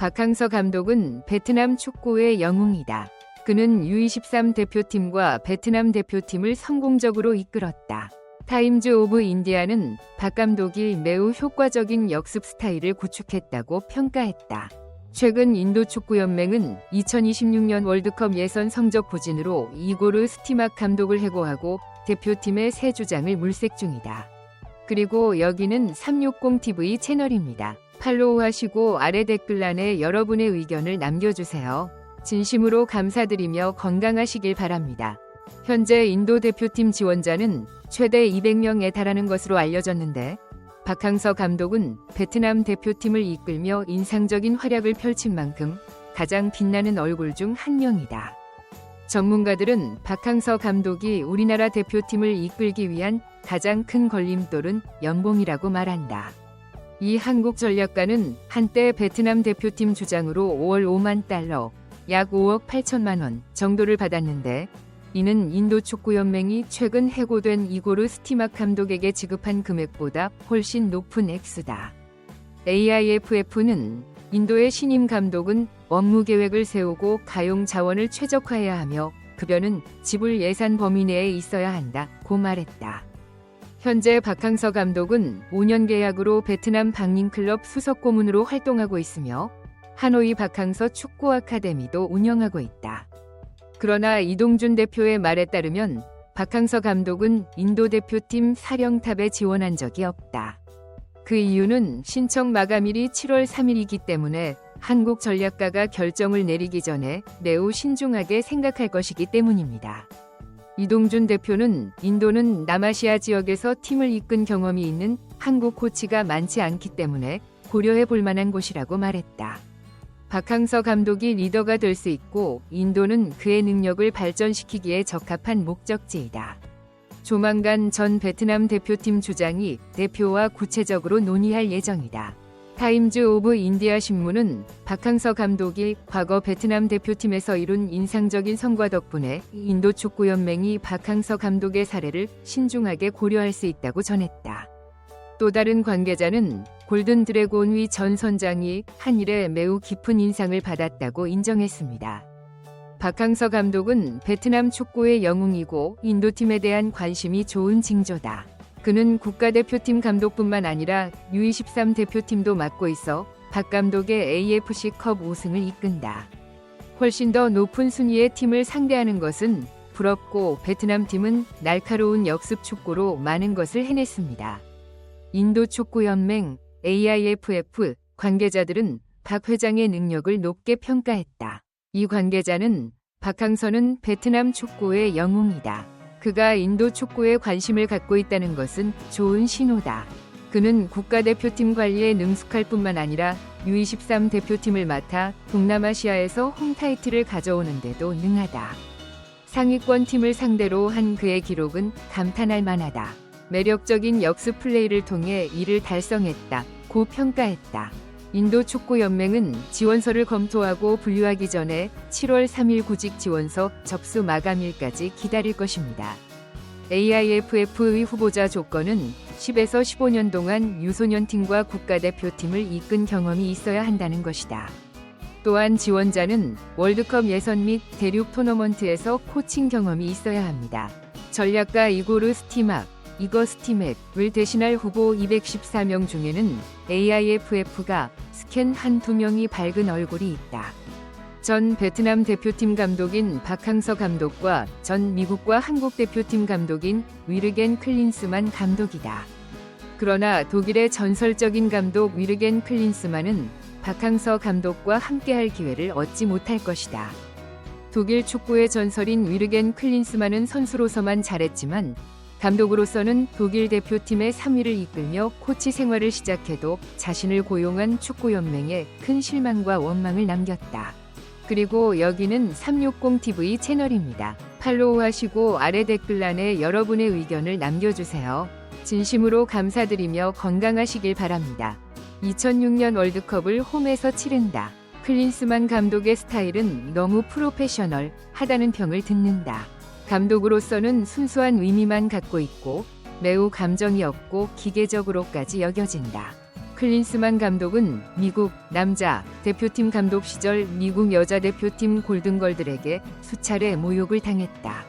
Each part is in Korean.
박항서 감독은 베트남 축구의 영웅이다. 그는 U23 대표팀과 베트남 대표팀을 성공적으로 이끌었다. 타임즈 오브 인디아는 박 감독이 매우 효과적인 역습 스타일을 구축했다고 평가했다. 최근 인도 축구연맹은 2026년 월드컵 예선 성적 부진으로 이고르 스티막 감독을 해고하고 대표팀의 새 주장을 물색 중이다. 그리고 여기는 360TV 채널입니다. 팔로우하시고 아래 댓글란에 여러분의 의견을 남겨주세요. 진심으로 감사드리며 건강하시길 바랍니다. 현재 인도 대표팀 지원자는 최대 200명에 달하는 것으로 알려졌는데 박항서 감독은 베트남 대표팀을 이끌며 인상적인 활약을 펼친 만큼 가장 빛나는 얼굴 중 한 명이다. 전문가들은 박항서 감독이 우리나라 대표팀을 이끌기 위한 가장 큰 걸림돌은 연봉이라고 말한다. 이 한국 전략가는 한때 베트남 대표팀 주장으로 5월 5만 달러, 약 5억 8천만 원 정도를 받았는데 이는 인도 축구연맹이 최근 해고된 이고르 스티막 감독에게 지급한 금액보다 훨씬 높은 액수다. AIFF는 인도의 신임 감독은 업무 계획을 세우고 가용 자원을 최적화해야 하며 급여는 지불 예산 범위 내에 있어야 한다고 말했다. 현재 박항서 감독은 5년 계약으로 베트남 방닝클럽 수석 고문으로 활동하고 있으며 하노이 박항서 축구 아카데미도 운영하고 있다. 그러나 이동준 대표의 말에 따르면 박항서 감독은 인도 대표팀 사령탑에 지원한 적이 없다. 그 이유는 신청 마감일이 7월 3일이기 때문에 한국 전략가가 결정을 내리기 전에 매우 신중하게 생각할 것이기 때문입니다. 이동준 대표는 인도는 남아시아 지역에서 팀을 이끈 경험이 있는 한국 코치가 많지 않기 때문에 고려해 볼 만한 곳이라고 말했다. 박항서 감독이 리더가 될 수 있고 인도는 그의 능력을 발전시키기에 적합한 목적지이다. 조만간 전 베트남 대표팀 주장이 대표와 구체적으로 논의할 예정이다. 타임즈 오브 인디아 신문은 박항서 감독이 과거 베트남 대표팀에서 이룬 인상적인 성과 덕분에 인도 축구연맹이 박항서 감독의 사례를 신중하게 고려할 수 있다고 전했다. 또 다른 관계자는 골든 드래곤 위 전 선장이 한 일에 매우 깊은 인상을 받았다고 인정했습니다. 박항서 감독은 베트남 축구의 영웅이고 인도팀에 대한 관심이 좋은 징조다. 그는 국가대표팀 감독뿐만 아니라 U23 대표팀도 맡고 있어 박 감독의 AFC컵 우승을 이끈다. 훨씬 더 높은 순위의 팀을 상대하는 것은 부럽고 베트남 팀은 날카로운 역습 축구로 많은 것을 해냈습니다. 인도 축구 연맹 AIFF 관계자들은 박 회장의 능력을 높게 평가했다. 이 관계자는 박항서는 베트남 축구의 영웅이다. 그가 인도 축구에 관심을 갖고 있다는 것은 좋은 신호다. 그는 국가대표팀 관리에 능숙할 뿐만 아니라 U23 대표팀을 맡아 동남아시아에서 홈 타이틀을 가져오는데도 능하다. 상위권 팀을 상대로 한 그의 기록은 감탄할 만하다. 매력적인 역습 플레이를 통해 이를 달성했다. 고 평가했다. 인도 축구 연맹은 지원서를 검토하고 분류하기 전에 7월 3일 구직 지원서 접수 마감일까지 기다릴 것입니다. AIFF의 후보자 조건은 10에서 15년 동안 유소년 팀과 국가대표팀을 이끈 경험이 있어야 한다는 것이다. 또한 지원자는 월드컵 예선 및 대륙 토너먼트에서 코칭 경험이 있어야 합니다. 전략가 이고르 스티막, 이거 스티맥을 대신할 후보 214명 중에는 AIFF가 스캔 한두 명이 밝은 얼굴이 있다. 전 베트남 대표팀 감독인 박항서 감독과 전 미국과 한국 대표팀 감독인 위르겐 클린스만 감독이다. 그러나 독일의 전설적인 감독 위르겐 클린스만은 박항서 감독과 함께할 기회를 얻지 못할 것이다. 독일 축구의 전설인 위르겐 클린스만은 선수로서만 잘했지만 감독으로서는 독일 대표팀의 3위를 이끌며 코치 생활을 시작해도 자신을 고용한 축구연맹에 큰 실망과 원망을 남겼다. 그리고 여기는 360TV 채널입니다. 팔로우하시고 아래 댓글란에 여러분의 의견을 남겨주세요. 진심으로 감사드리며 건강하시길 바랍니다. 2006년 월드컵을 홈에서 치른다. 클린스만 감독의 스타일은 너무 프로페셔널 하다는 평을 듣는다. 감독으로서는 순수한 의미만 갖고 있고 매우 감정이 없고 기계적으로까지 여겨진다. 클린스만 감독은 미국 남자 대표팀 감독 시절 미국 여자 대표팀 골든걸들에게 수차례 모욕을 당했다.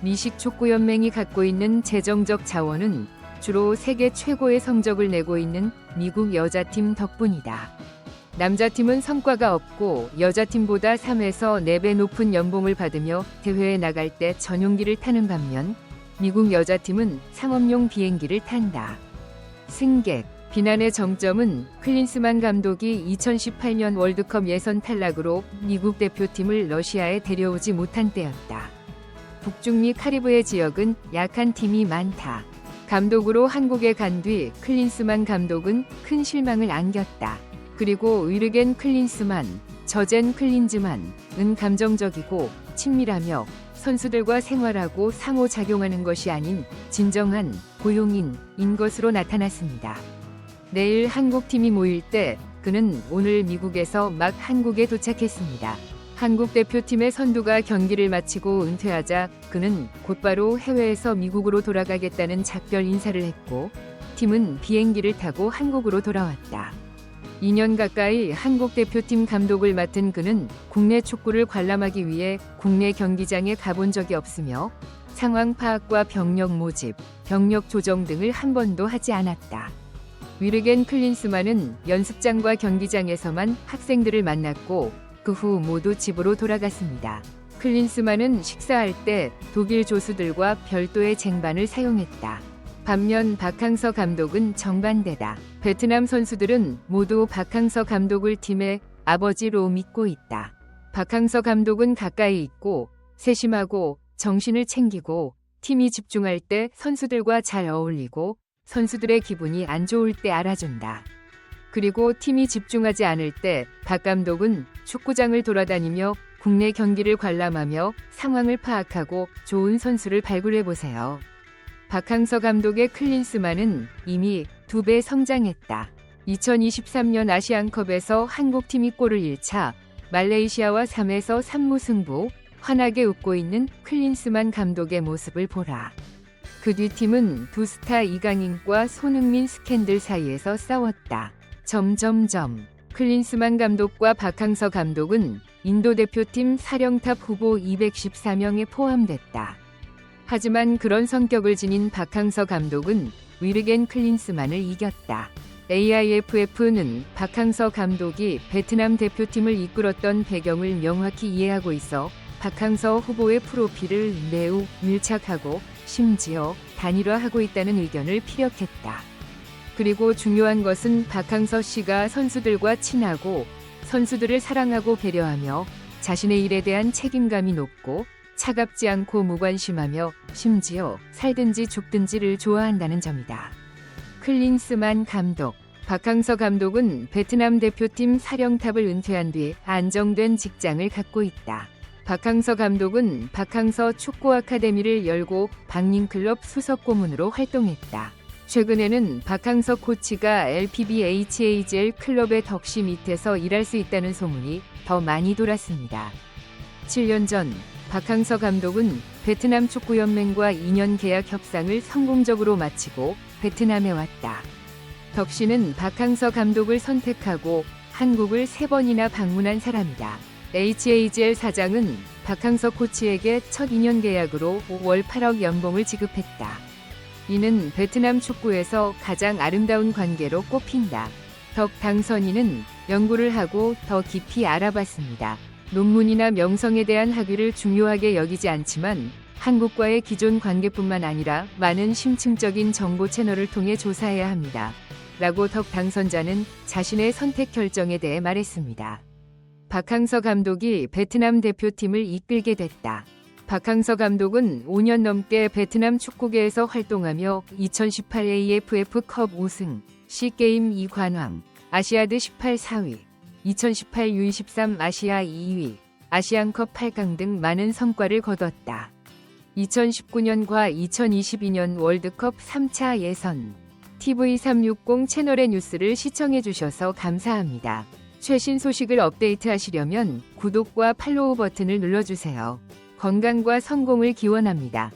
미식 축구 연맹이 갖고 있는 재정적 자원은 주로 세계 최고의 성적을 내고 있는 미국 여자팀 덕분이다. 남자팀은 성과가 없고 여자팀보다 3에서 4배 높은 연봉을 받으며 대회에 나갈 때 전용기를 타는 반면 미국 여자팀은 상업용 비행기를 탄다. 승객 비난의 정점은 클린스만 감독이 2018년 월드컵 예선 탈락으로 미국 대표팀을 러시아에 데려오지 못한 때였다. 북중미 카리브해 지역은 약한 팀이 많다. 감독으로 한국에 간 뒤 클린스만 감독은 큰 실망을 안겼다. 그리고 위르겐 클린스만, 저젠 클린즈만은 감정적이고 친밀하며 선수들과 생활하고 상호작용하는 것이 아닌 진정한 고용인인 것으로 나타났습니다. 내일 한국팀이 모일 때 그는 오늘 미국에서 막 한국에 도착했습니다. 한국 대표팀의 선두가 경기를 마치고 은퇴하자 그는 곧바로 해외에서 미국으로 돌아가겠다는 작별 인사를 했고 팀은 비행기를 타고 한국으로 돌아왔다. 2년 가까이 한국 대표팀 감독을 맡은 그는 국내 축구를 관람하기 위해 국내 경기장에 가본 적이 없으며 상황 파악과 병력 모집, 병력 조정 등을 한 번도 하지 않았다. 위르겐 클린스만은 연습장과 경기장에서만 학생들을 만났고 그 후 모두 집으로 돌아갔습니다. 클린스만은 식사할 때 독일 조수들과 별도의 쟁반을 사용했다. 반면 박항서 감독은 정반대다. 베트남 선수들은 모두 박항서 감독을 팀의 아버지로 믿고 있다. 박항서 감독은 가까이 있고 세심하고 정신을 챙기고 팀이 집중할 때 선수들과 잘 어울리고 선수들의 기분이 안 좋을 때 알아준다. 그리고 팀이 집중하지 않을 때 박 감독은 축구장을 돌아다니며 국내 경기를 관람하며 상황을 파악하고 좋은 선수를 발굴해 보세요. 박항서 감독의 클린스만은 이미 두 배 성장했다. 2023년 아시안컵에서 한국팀이 골을 1차, 말레이시아와 3에서 3무 승부, 환하게 웃고 있는 클린스만 감독의 모습을 보라. 그 뒤 팀은 두 스타 이강인과 손흥민 스캔들 사이에서 싸웠다. 점점점. 클린스만 감독과 박항서 감독은 인도 대표팀 사령탑 후보 214명에 포함됐다. 하지만 그런 성격을 지닌 박항서 감독은 위르겐 클린스만을 이겼다. AIFF는 박항서 감독이 베트남 대표팀을 이끌었던 배경을 명확히 이해하고 있어 박항서 후보의 프로필을 매우 밀착하고 심지어 단일화하고 있다는 의견을 피력했다. 그리고 중요한 것은 박항서 씨가 선수들과 친하고 선수들을 사랑하고 배려하며 자신의 일에 대한 책임감이 높고 차갑지 않고 무관심하며 심지어 살든지 죽든지를 좋아한다는 점이다. 클린스만 감독 박항서 감독은 베트남 대표팀 사령탑을 은퇴한 뒤 안정된 직장을 갖고 있다. 박항서 감독은 박항서 축구 아카데미를 열고 박림클럽 수석 고문으로 활동했다. 최근에는 박항서 코치가 LPBHAGL 클럽의 덕시 밑에서 일할 수 있다는 소문이 더 많이 돌았습니다. 7년 전 박항서 감독은 베트남 축구연맹과 2년 계약 협상을 성공적으로 마치고 베트남에 왔다. 덕시는 박항서 감독을 선택하고 한국을 세 번이나 방문한 사람이다. HAGL 사장은 박항서 코치에게 첫 2년 계약으로 월 8억 연봉을 지급했다. 이는 베트남 축구에서 가장 아름다운 관계로 꼽힌다. 덕 당선인은 연구를 하고 더 깊이 알아봤습니다. 논문이나 명성에 대한 학위를 중요하게 여기지 않지만 한국과의 기존 관계뿐만 아니라 많은 심층적인 정보 채널을 통해 조사해야 합니다. 라고 덕 당선자는 자신의 선택 결정에 대해 말했습니다. 박항서 감독이 베트남 대표팀을 이끌게 됐다. 박항서 감독은 5년 넘게 베트남 축구계에서 활동하며 2018 AFF컵 우승, C게임 2관왕, 아시아드 18 4위, 2018 U23 아시아 2위, 아시안컵 8강 등 많은 성과를 거뒀다. 2019년과 2022년 월드컵 3차 예선 TV360 채널의 뉴스를 시청해 주셔서 감사합니다. 최신 소식을 업데이트 하시려면 구독과 팔로우 버튼을 눌러주세요. 건강과 성공을 기원합니다.